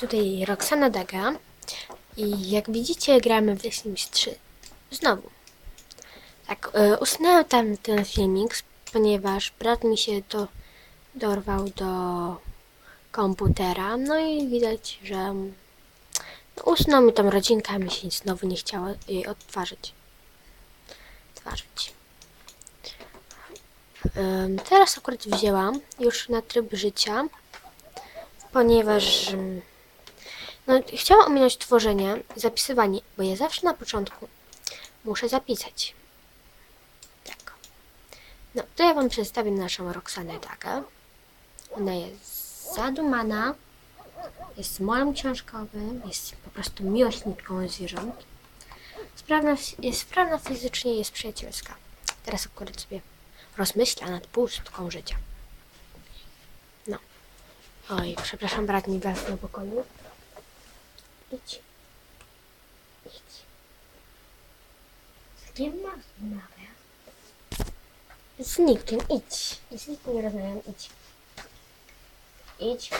tutaj Roxana Daga i jak widzicie gramy w The Sims 3. Znowu. Tak, e, usunąłem tam ten filmik, ponieważ brat mi się to dorwał do komputera, no i widać, że no, usunął mi tam rodzinkę, a mi się znowu nie chciało jej odtwarzać. Teraz akurat wzięłam już na tryb życia, ponieważ em, no, chciałam ominąć tworzenie, zapisywanie, bo ja zawsze na początku muszę zapisać. Tak. No, to ja Wam przedstawię naszą Roxanę Dagę. Ona jest zadumana, jest molem książkowym, jest po prostu miłośniczką zwierząt. Sprawna, jest sprawna fizycznie, jest przyjacielska. Teraz akurat sobie rozmyśla nad pustką życia. No. Oj, przepraszam, brat mi do pokoju. Idź. Idź. Z kim masz rozmawiać? Z nikim, idź. I z nikim nie rozmawiam, idź. Idź.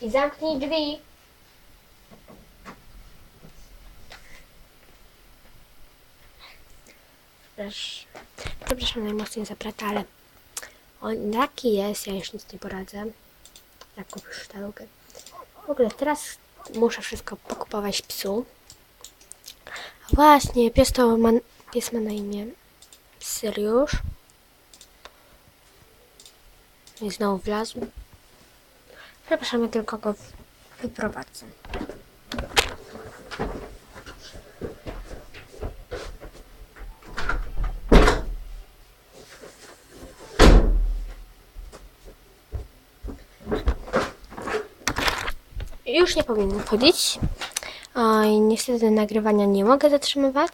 I zamknij drzwi. Przepraszam, najmocniej za brata, ale on taki jest, ja już nic nie poradzę. Jak kupisz sztalugę. W ogóle teraz muszę wszystko pokupować psu. A właśnie, pies to ma, pies ma na imię Syriusz. I znowu wlazł. Przepraszam, ja tylko go wyprowadzę. Już nie powinien wchodzić. Oj, niestety nagrywania nie mogę zatrzymywać.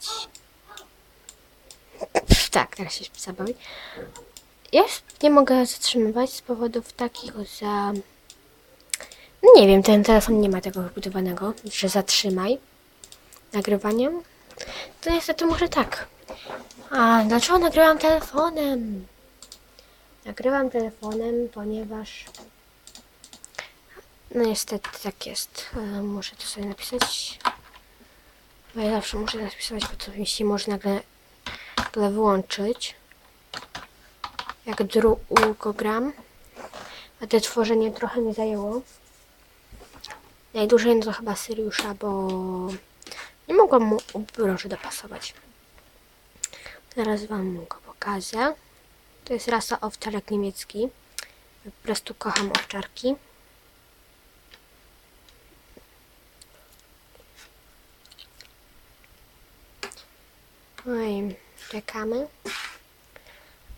Pff, Tak, teraz się zabawi. Ja już nie mogę zatrzymywać z powodów takich za... No Nie wiem, ten telefon nie ma tego wbudowanego, że zatrzymaj nagrywaniem. To niestety może tak. A dlaczego nagrywam telefonem? Nagrywam telefonem, ponieważ no niestety tak jest. E, Muszę to sobie napisać. Bo ja zawsze muszę napisać, bo to mi się może nagle, nagle wyłączyć. Jak długo gram. A te tworzenie trochę mi zajęło. Najdłużej no to chyba Syriusza, bo nie mogłam mu ubroży dopasować. Teraz wam go pokażę. To jest rasa owczarek niemiecki. Po prostu kocham owczarki. Oj, czekamy.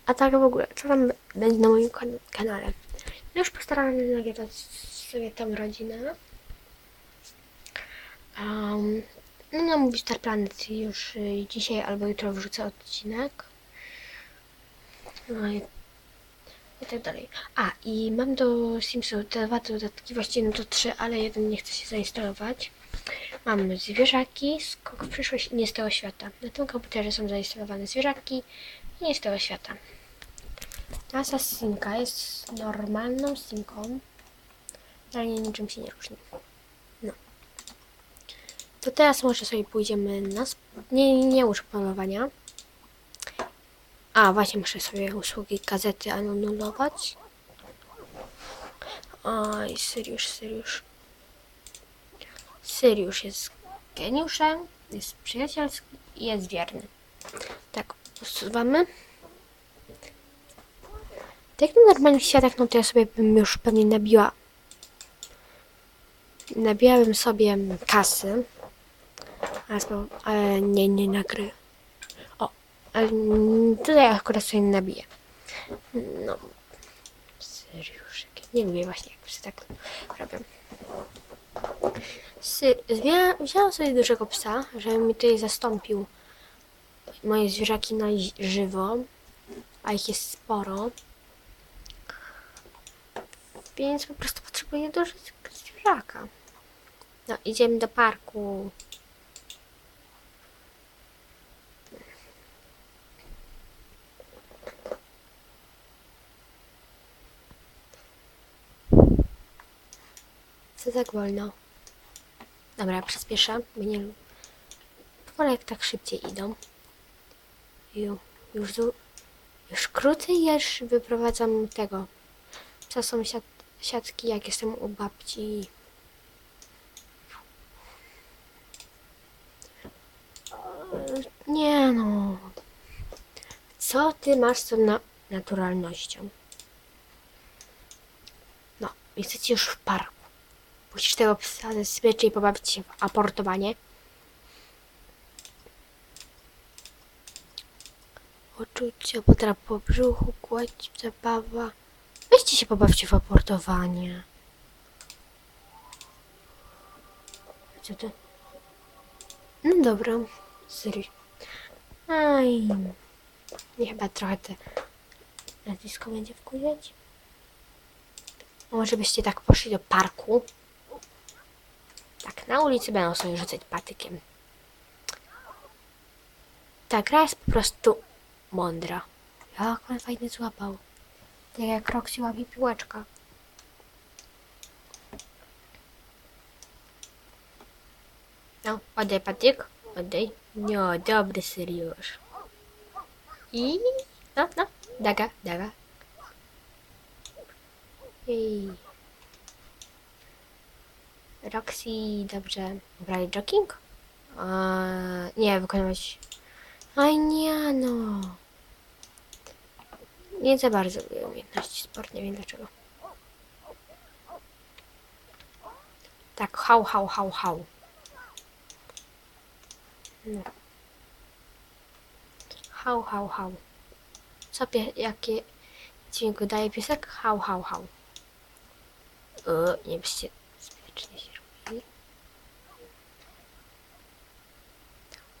A tak w ogóle, co tam będzie na moim kan- kanale? Już postarałam się nagrywać sobie tam rodzinę. Um, no na Movie Star Planet już y, dzisiaj albo jutro wrzucę odcinek. No i, i tak dalej. A, i mam do Simsów te dwa dodatki, właściwie no to trzy, ale jeden nie chce się zainstalować. Mam zwierzaki, skok w przyszłość i nie z tego świata. Na tym komputerze są zainstalowane zwierzaki i nie z tego świata. Nasza simka jest normalną simką, ale niczym się nie różni. No. To teraz może sobie pójdziemy na... Nie, nie, muszę polowania. A, właśnie muszę sobie usługi gazety anulować. Oj, Syriusz, Syriusz. Syriusz jest geniuszem, jest przyjacielski i jest wierny. Tak, usuwamy. Tak na normalnych światach, no to ja sobie bym już pewnie nabiła. Nabijałabym sobie kasy. Ale, nie, nie nagry. O, ale tutaj akurat sobie nie nabiję. No. Syriusz, nie lubię właśnie jak się tak robią. Wzięłam sobie dużego psa, żeby mi tutaj zastąpił moje zwierzaki na żywo, a ich jest sporo. Więc po prostu potrzebuję dużego zwierzaka. No, idziemy do parku. Co tak wolno? Dobra, przyspieszę, bo nie lu- Wolę jak tak szybciej idą. Ju, już, zu- już krócej już wyprowadzam tego. Co są siat, siatki, jak jestem u babci. Eee, Nie no. Co ty masz z tą na naturalnością? No, jesteście już w parku. Musisz tego psa zazwyczaj i pobawić się w aportowanie. Uczucia, potra po brzuchu, kładź, zabawa. Weźcie się pobawcie w aportowanie. Co to? No dobra, serio. Aj. Nie chyba trochę te nazwisko będzie wkurzać. Może byście tak poszli do parku? Tak, na ulicy będą sobie rzucać patykiem. Ta gra jest po prostu mądra. Jak on fajnie złapał. Tak jak Roxy łapie piłeczka. No, oddaj patyk. Oddaj. No, dobry seriusz. I... No, no. Daga, daga. Ej. Roxy, dobrze. Brali jogging? Eee, nie, wykonywać... Aj nie no. Nie za bardzo lubię umiejętności sport, nie wiem dlaczego. Tak, hał, hał, hał, hał. No. Hał, hał, hał. Co pie... jakie dźwięk daje piesek? Hał, hał, hał. O, nie byście bezpiecznie się robili.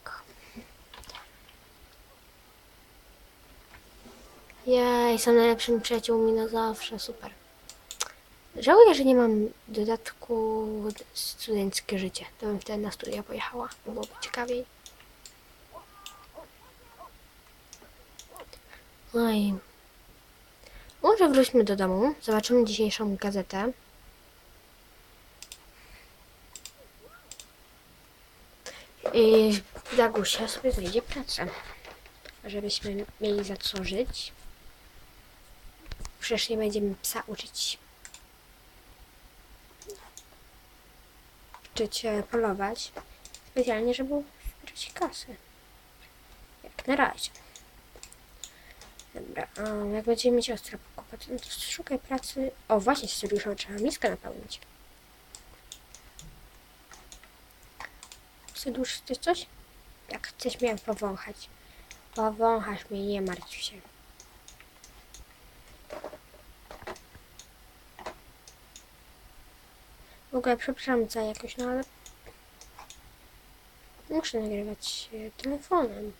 Tak. Jej, są najlepszymi przyjaciółmi na zawsze, super. Żałuję, że nie mam dodatku studenckie życie. To bym wtedy na studia pojechała. Byłoby ciekawiej. Oj. Może wróćmy do domu. Zobaczymy dzisiejszą gazetę. I Dagusia sobie znajdzie pracę. Żebyśmy mieli za co żyć. Przecież nie będziemy psa uczyć. Uczyć polować. Specjalnie, żeby zbierać kasę. Jak na razie. Dobra, jak będziemy mieć ostra pokopać, no to szukaj pracy. O, właśnie, Syriusza, trzeba miskę napełnić. Syriusz, chcesz coś? Jak chcesz mnie powąchać. Powąchasz mnie, nie martw się. W ogóle przepraszam za jakoś, no ale muszę nagrywać e, telefonem.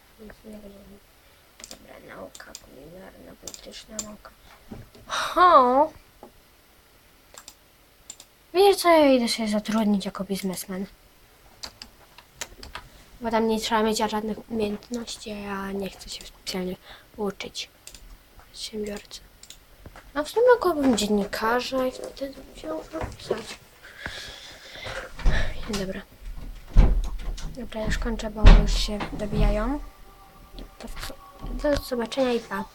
Dobra, nauka kulinarna, polityczna nauka. Ho! Wiesz co, ja idę się zatrudnić jako biznesmen. Bo tam nie trzeba mieć żadnych umiejętności, a ja nie chcę się specjalnie uczyć. Przedsiębiorcy. A w sumie mogłabym dziennikarza i wtedy bym się pisać. Dobra. Dobra, już kończę, bo już się dobijają. To, do zobaczenia i pa.